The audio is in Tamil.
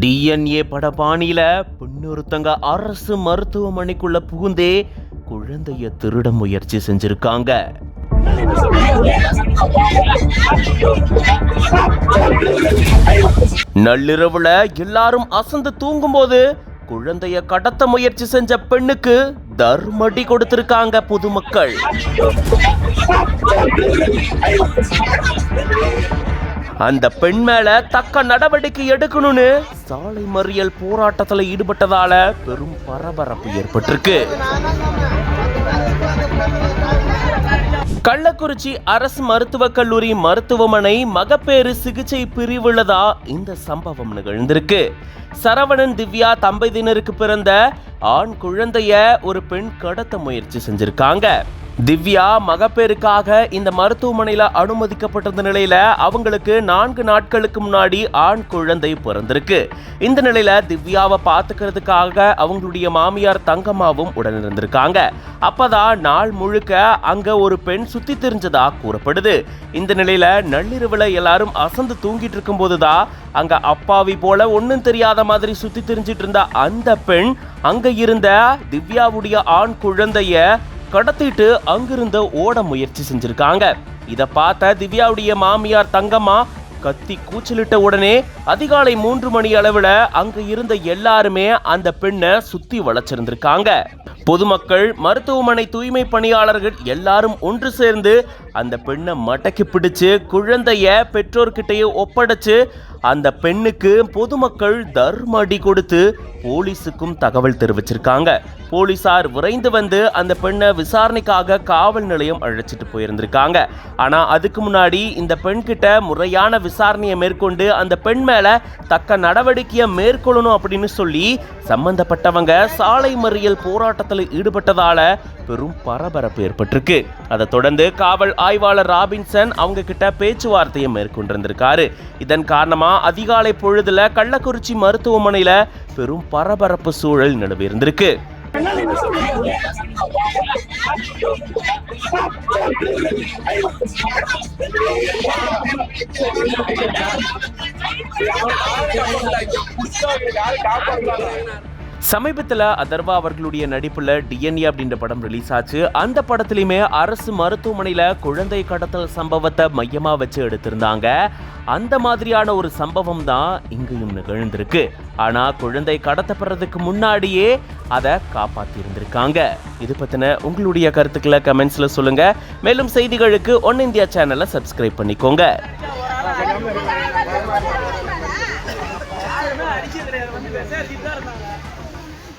டிஎன்ஏ பட பாணியில பெண்ணொருத்தங்க அரசு மருத்துவமனைக்குள்ள புகுந்தே குழந்தைய திருட முயற்சி செஞ்சிருக்காங்க. நள்ளிரவுல எல்லாரும் அசந்து தூங்கும்போது குழந்தைய கடத்த முயற்சி செஞ்ச பெண்ணுக்கு தர்மடி கொடுத்திருக்காங்க பொதுமக்கள். அந்த பெண் மேல தக்க நடவடிக்கை எடுக்கணும்னு சாலை மறியல் போராட்டத்துல ஈடுபட்டதால பெரும் பரபரப்பு ஏற்பட்டிருக்கு. கள்ளக்குறிச்சி அரசு மருத்துவக் கல்லூரி மருத்துவமனை மகப்பேறு சிகிச்சை பிரிவுள்ளதா? இந்த சம்பவம் நிகழ்ந்திருக்கு. சரவணன் திவ்யா தம்பதியினருக்கு பிறந்த ஆண் குழந்தைய ஒரு பெண் கடத்த முயற்சி செஞ்சிருக்காங்க. திவ்யா மகப்பேறுக்காக இந்த மருத்துவமனையில் அனுமதிக்கப்பட்டிருந்த நிலையில அவங்களுக்கு நான்கு நாட்களுக்கு முன்னாடி ஆண் குழந்தை பிறந்திருக்கு. இந்த நிலையில திவ்யாவை பார்த்துக்கிறதுக்காக அவங்களுடைய மாமியார் தங்கம்மாவும் உடன் இருந்திருக்காங்க அப்பதான் நாள் முழுக்க அங்க ஒரு பெண் சுத்தி தெரிஞ்சதா கூறப்படுது. இந்த நிலையில நள்ளிரவுல எல்லாரும் அசந்து தூங்கிட்டு இருக்கும் போதுதான் அங்க அப்பாவி போல ஒன்றும் தெரியாத மாதிரி சுத்தி தெரிஞ்சிட்டு இருந்த அந்த பெண் அங்க இருந்த திவ்யாவுடைய ஆண் குழந்தைய கடத்திட்டு அங்கிருந்த ஓட முயற்சி செஞ்சிருக்காங்க. இதை பார்த்த திவ்யாவுடைய மாமியார் தங்கம்மா கத்தி கூச்சலிட்ட உடனே அதிகாலை மூன்று மணி அளவுல அங்க இருந்த எல்லாருமே அந்த பெண்ணை சுத்தி வளைச்சிருந்திருக்காங்க. பொதுமக்கள் மருத்துவமனை தூய்மை பணியாளர்கள் எல்லாரும் ஒன்று சேர்ந்து அந்த பெண்ணை மடக்கி பிடிச்சு குழந்தைய பெற்றோர்கிட்டயே ஒப்படைச்சு அந்த பெண்ணுக்கு பொதுமக்கள் தர்மடி கொடுத்து போலீஸுக்கும் தகவல் தெரிவிச்சிருக்காங்க. போலீசார் விரைந்து வந்து அந்த பெண்ணை விசாரணைக்காக காவல் நிலையம் அழைச்சிட்டு போயிருந்திருக்காங்க. ஆனா அதுக்கு முன்னாடி இந்த பெண் கிட்ட முறையான விசாரணையை மேற்கொண்டு அந்த பெண் மேல தக்க நடவடிக்கையை மேற்கொள்ளணும் அப்படின்னு சொல்லி சம்பந்தப்பட்டவங்க சாலை மறியல் போராட்டத்தில் ஈடுபட்டதால பெரும் பரபரப்பு ஏற்பட்டிருக்கு. அதை தொடர்ந்து காவல் ஆய்வாளர் ராபின்சன் அவங்க கிட்ட பேச்சுவார்த்தையை மேற்கொண்டிருந்திருக்காரு. இதன் காரணமா அதிகாலை பொழுதுல கள்ளக்குறிச்சி மருத்துவமனையில பெரும் பரபரப்பு சூழல் நிலவி இருந்திருக்கு சமீபத்தில் அதர்வா அவர்களுடைய நடிப்புல டிஎன்ஏ அப்படின்ற படம் ரிலீஸ் ஆச்சு. அந்த படத்துலையுமே அரசு மருத்துவமனையில் குழந்தை கடத்தல் சம்பவத்தை மையமாக வச்சு எடுத்திருந்தாங்க. அந்த மாதிரியான ஒரு சம்பவம் தான் இங்கேயும் நிகழ்ந்திருக்கு. ஆனால் குழந்தை கடத்தப்படுறதுக்கு முன்னாடியே அதை காப்பாற்றியிருந்திருக்காங்க இது பற்றின உங்களுடைய கருத்துக்களை கமெண்ட்ஸில் சொல்லுங்கள் மேலும் செய்திகளுக்கு ஒன் இந்தியா சேனலை சப்ஸ்கிரைப் பண்ணிக்கோங்க.